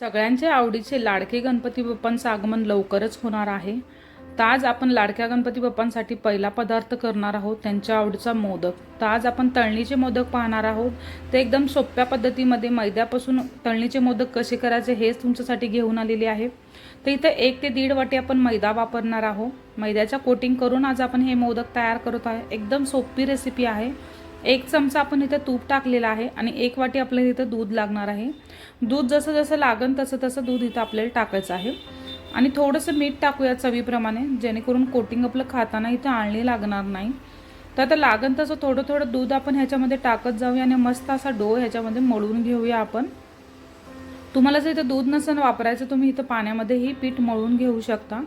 सगळ्यांचे आवडीचे लाडके गणपती बाप्पांचं आगमन लवकरच होणार आहे. तर आज आपण लाडक्या गणपती बाप्पांसाठी पहिला पदार्थ करणार आहोत त्यांच्या आवडीचा मोदक. तर आज आपण तळणीचे मोदक पाहणार आहोत. ते एकदम सोप्या पद्धतीमध्ये मैद्यापासून तळणीचे मोदक कसे करायचे हेच तुमच्यासाठी घेऊन आलेले आहे. तर इथं एक ते दीड वाटी आपण मैदा वापरणार आहोत. मैद्याच्या कोटिंग करून आज आपण हे मोदक तयार करत आहे. एकदम सोपी रेसिपी आहे. एक चमचा आपण इथं तूप टाकलेला आहे आणि एक वाटी आपल्याला इथं दूध लागणार आहे. दूध जसं जसं लागन तसं तसं दूध इथं आपल्याला टाकायचं आहे. आणि थोडंसं मीठ टाकूया चवीप्रमाणे जेणेकरून कोटिंग आपलं खाताना इथं आळणी लागणार नाही. तर आता लागन तसं थोडं थोडं दूध आपण ह्याच्यामध्ये टाकत जाऊया आणि मस्त असा डो ह्याच्यामध्ये मळून घेऊया आपण. तुम्हाला जर इथं दूध नसेल वापरायचं तुम्ही इथं पाण्यामध्येही पीठ मळून घेऊ शकता.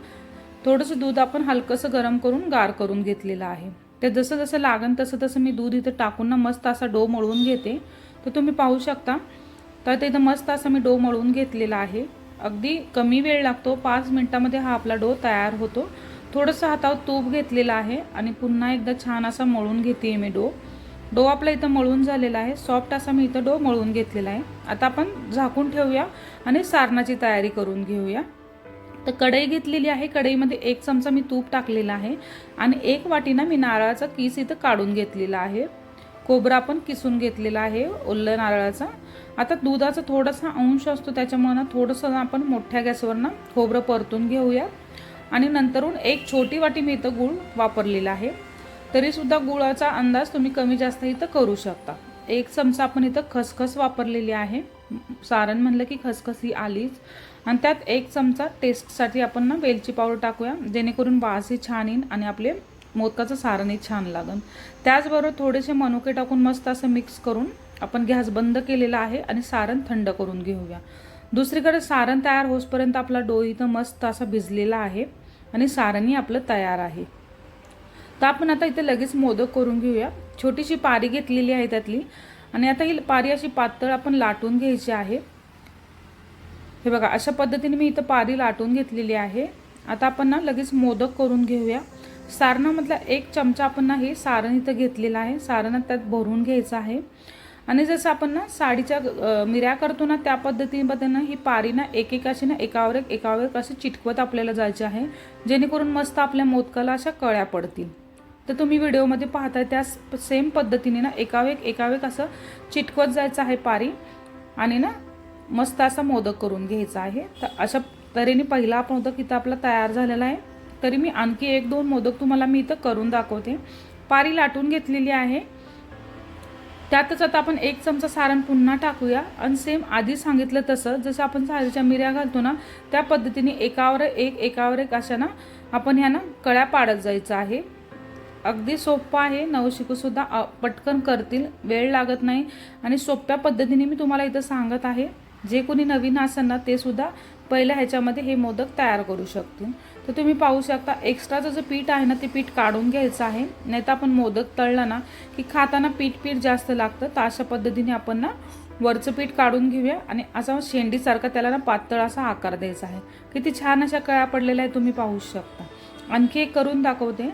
थोडंसं दूध आपण हलकंसं गरम करून गार करून घेतलेलं आहे. ते जसं जसं लागेल तसं तसं मी दूध इथं टाकून ना मस्त असा डो मळून घेते. तर तुम्ही पाहू शकता. तर ते इथं मस्त असा मी डो मळून घेतलेला आहे. अगदी कमी वेळ लागतो. पाच मिनटामध्ये हा आपला डो तयार होतो. थोडंसं हातावर तूप घेतलेलं आहे आणि पुन्हा एकदा छान असा मळून घेते मी डो. डो आपला इथं मळून झालेला आहे. सॉफ्ट असा मी इथं डो मळून घेतलेला आहे. आता आपण झाकून ठेवूया आणि सारणाची तयारी करून घेऊया. तर कढई घेतलेली आहे. कढईमध्ये एक चमचा मी तूप टाकलेला आहे. आणि एक वाटीना मी नारळाचा किस इथं काढून घेतलेला आहे. कोबरा पण किसून घेतलेला आहे. ओल्लं नारळाचा. आता दुधाचा थोडासा अंश असतो. त्याच्यामुळे ना थोडंसं आपण मोठ्या गॅसवर ना खोबरं परतून घेऊया. आणि नंतरून एक छोटी वाटी मी इथं गूळ वापरलेला आहे. तरीसुद्धा गुळाचा अंदाज तुम्ही कमी जास्त इथं करू शकता. एक चमचा आपण इथं खसखस वापरलेली आहे. सारण म्हणलं की खसखस ही आलीच. आणि त्यात एक चमचा टेस्टसाठी आपण ना वेलची पावडर टाकूया. जेणेकरून वासही छान येईन आणि आपले मोदकाचं सारणही छान लागेल त्याचबरोबर थोडेसे मनुके टाकून मस्त असं मिक्स करून आपण गॅस बंद केलेला आहे आणि सारण थंड करून घेऊया. दुसरीकडे सारण तयार होसपर्यंत आपला डो इथं मस्त असा भिजलेला आहे आणि सारणही आपलं तयार आहे. तर आपण आता इथे लगेच मोदक करून घेऊया. छोटीशी पारी घेतलेली आहे त्यातली. आणि आता ही पारी अशी पातळ आपण लाटून घ्यायची आहे. हे बघा अशा पद्धतीने मी इथं पारी लाटून घेतलेली आहे. आता आपण ना लगेच मोदक करून घेऊया. सारणामधला एक चमचा आपण ना हे सारण इथं घेतलेलं आहे. सारण त्यात भरून घ्यायचं आहे. आणि जसं आपण ना साडीच्या मिऱ्या करतो ना त्या पद्धतीमध्ये ना ही पारी ना एक एक अशी ना एकावर एक एकावर एक अशी चिटकवत आपल्याला जायची आहे. जेणेकरून मस्त आपल्या मोदकाला अशा कळ्या पडतील. तर तुम्ही व्हिडिओमध्ये पाहताय त्या सेम पद्धतीने ना एकावेक एकावेक असं चिटकवत जायचं आहे पारी. आणि ना मस्त असा मोदक करून घ्यायचा आहे. तर अशा तऱ्हेने पहिला मोदक इथं आपला तयार झालेला आहे. तरी मी आणखी एक दोन मोदक तुम्हाला मी इथं करून दाखवते. पारी लाटून घेतलेली आहे. त्यातच आता आपण एक चमचा सारण पुन्हा टाकूया. आणि सेम आधी सांगितलं तसं जसं आपण सारीच्या मिऱ्या घालतो ना त्या पद्धतीने एकावर एक एकावर एक अशा ना आपण ह्या ना कळ्या पाडत जायचं आहे. अगदी सोपं आहे. नवशिकूसुद्धा पटकन करतील. वेळ लागत नाही. आणि सोप्या पद्धतीने मी तुम्हाला इथं सांगत आहे. जे कोणी नवीन असेल ना ते सुद्धा पहिल्या ह्याच्यामध्ये हे मोदक तयार करू शकतील. तर तुम्ही पाहू शकता एक्स्ट्राचं जे पीठ आहे ना ते पीठ काढून घ्यायचं आहे. नाही तर आपण मोदक तळलं ना की खाताना पीठ पीठ जास्त लागतं. तर अशा पद्धतीने आपण ना वरचं पीठ काढून घेऊया आणि असा शेंडीसारखा त्याला ना पातळ असा आकार द्यायचा आहे. किती छान अशा कळ्या पडलेल्या आहे तुम्ही पाहू शकता. आणखी एक करून दाखवते.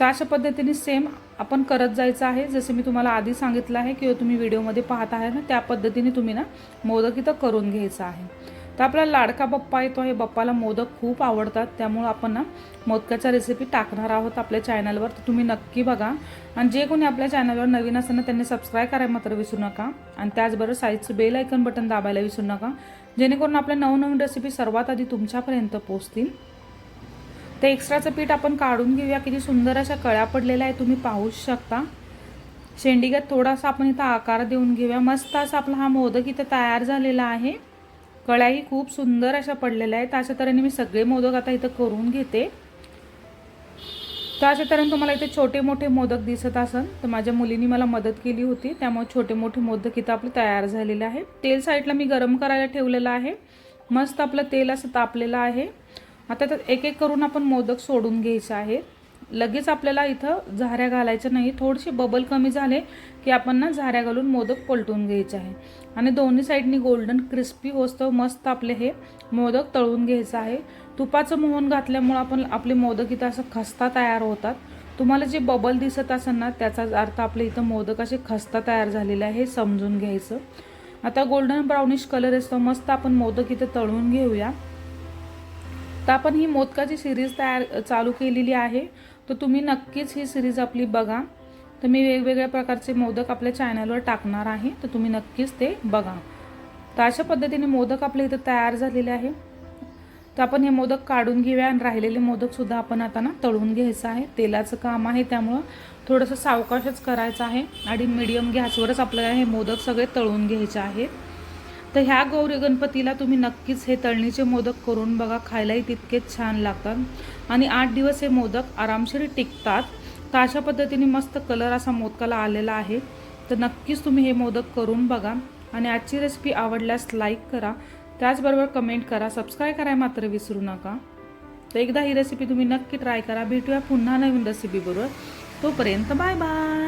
तर अशा पद्धतीने सेम आपण करत जायचं आहे. जसं मी तुम्हाला आधी सांगितलं आहे किंवा तुम्ही व्हिडिओमध्ये पाहत आहे ना त्या पद्धतीने तुम्ही ना मोदक इथं करून घ्यायचं आहे. तर आपला लाडका बप्पा येतो. आहे बप्पाला मोदक खूप आवडतात. त्यामुळं आपण ना मोदकाच्या रेसिपी टाकणार आहोत आपल्या चॅनलवर तर तुम्ही नक्की बघा. आणि जे कोणी आपल्या चॅनलवर नवीन असेल ना त्यांनी सबस्क्राईब करायला मात्र विसरू नका. आणि त्याचबरोबर साईडचं बेल ऐकन बटन दाबायला विसरू नका. जेणेकरून आपल्या नवनवीन रेसिपी सर्वात आधी तुमच्यापर्यंत पोचतील ते एक्स्ट्राचं पीठ आपण काढून घेऊया. किती सुंदर अशा कळ्या पडलेल्या आहे तुम्ही पाहू शकता. शेंडीगत थोडासा आपण इथं आकार देऊन घेऊया. मस्त असा आपला हा मोदक इथं तयार झालेला आहे. कळ्याही खूप सुंदर अशा पडलेल्या आहेत. अशा तऱ्हेने मी सगळे मोदक आता इथं करून घेते. तर अशा तऱ्हेने तुम्हाला इथे छोटे मोठे मोदक दिसत असन तर माझ्या मुलीने मला मदत केली होती. त्यामुळे छोटे मोठे मोदक इथं आपले तयार झालेले आहे तेल साईडला मी गरम करायला ठेवलेलं आहे. मस्त आपलं तेल असं तापलेलं आहे. आता तर एक एक करून आपण मोदक सोडून घ्यायचं आहे लगेच आपल्याला इथं झाऱ्या घालायच्या नाही. थोडेसे बबल कमी झाले की आपण ना झाऱ्या घालून मोदक पलटून घ्यायचे आहे आणि दोन्ही साईडनी गोल्डन क्रिस्पी होतं मस्त आपले हे मोदक तळून घ्यायचं आहे. तुपाचं मोहन घातल्यामुळं आपण आपले मोदक इथं असं खस्ता तयार होतात. तुम्हाला जे बबल दिसत असेल ना त्याचाच अर्थ आपले इथं मोदक असे खस्ता तयार झालेले आहे हे समजून घ्यायचं. आता गोल्डन ब्राउनिश कलर असतो. मस्त आपण मोदक इथं तळून घेऊया. तर आपण ही मोदकाची सिरीज तयार चालू केलेली आहे. तर तुम्ही नक्कीच ही सिरीज आपली बघा. तर मी वेगवेगळ्या प्रकारचे मोदक आपल्या चॅनलवर टाकणार आहे. तर तुम्ही नक्कीच ते बघा. तर अशा पद्धतीने मोदक आपले इथं तयार झालेले आहे. तर आपण हे मोदक काढून घेऊया आणि राहिलेले मोदकसुद्धा आपण आता ना तळून घ्यायचं आहे. तेलाचं काम आहे त्यामुळं थोडंसं सावकाशच करायचं आहे. आणि मिडियम गॅसवरच आपल्याला हे मोदक सगळे तळून घ्यायचे आहेत. तर ह्या गौरी गणपतीला तुम्ही नक्कीच हे तळणीचे मोदक करून बघा खायलाही तितकेच छान लागतात. आणि आठ दिवस हे मोदक आरामशीर टिकतात. तर अशा पद्धतीने मस्त कलर असा मोदकाला आलेला आहे. तर नक्कीच तुम्ही हे मोदक करून बघा. आणि आजची रेसिपी आवडल्यास लाईक करा. त्याचबरोबर कमेंट करा. सबस्क्राईब करायला मात्र विसरू नका. तर एकदा ही रेसिपी तुम्ही नक्की ट्राय करा. भेटूया पुन्हा नवीन रेसिपीबरोबर तोपर्यंत बाय बाय